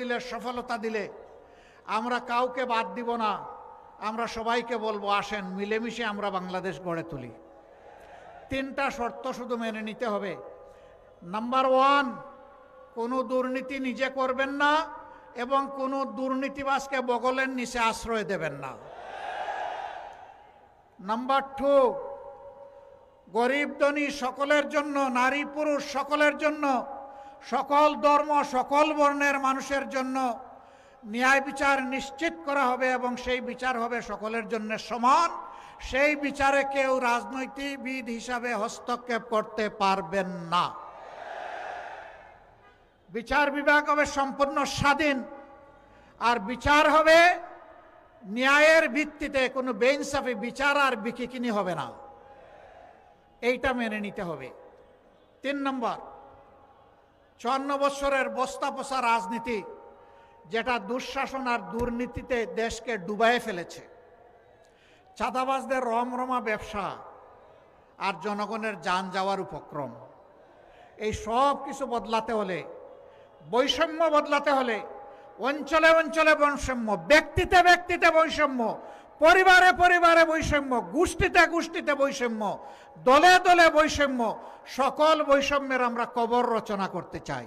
দিলে, সফলতা দিলে, আমরা কাউকে বাদ দিব না। আমরা সবাইকে বলব, আসেন, মিলেমিশে আমরা বাংলাদেশ গড়ে তুলি। তিনটা শর্ত শুধু মেনে নিতে হবে। নাম্বার ওয়ান কোনো দুর্নীতি নিজে করবেন না এবং কোনো দুর্নীতিবাজকে বগলের নিচে আশ্রয় দেবেন না। নাম্বার টু গরিব ধনী সকলের জন্য, নারী পুরুষ সকলের জন্য সকল ধর্ম, সকল বর্ণের মানুষের জন্য ন্যায় বিচার নিশ্চিত করা হবে এবং সেই বিচার হবে সকলের জন্য সমান। সেই বিচারে কেউ রাজনৈতিকবিদ হিসাবে হস্তক্ষেপ করতে পারবেন না। বিচার বিভাগ হবে সম্পূর্ণ স্বাধীন। আর বিচার হবে ন্যায়ের ভিত্তিতে। কোনো বেইনসাফি বিচার আর বিকিকিনি হবে না। এইটা মেনে নিতে হবে। তিন নম্বর চুয়ান্ন বৎসরের বস্তা পোষা রাজনীতি, যেটা দুঃশাসন আর দুর্নীতিতে দেশকে ডুবাইয়ে ফেলেছে। চাঁদাবাজদের রমরমা ব্যবসা আর জনগণের যান যাওয়ার উপক্রম। এই সব কিছু বদলাতে হলে, বৈষম্য বদলাতে হলে, অঞ্চলে অঞ্চলে বৈষম্য, ব্যক্তিতে ব্যক্তিতে বৈষম্য পরিবারে পরিবারে বৈষম্য, গোষ্ঠীতে গোষ্ঠীতে বৈষম্য, দলে দলে বৈষম্য, সকল বৈষম্যের আমরা কবর রচনা করতে চাই।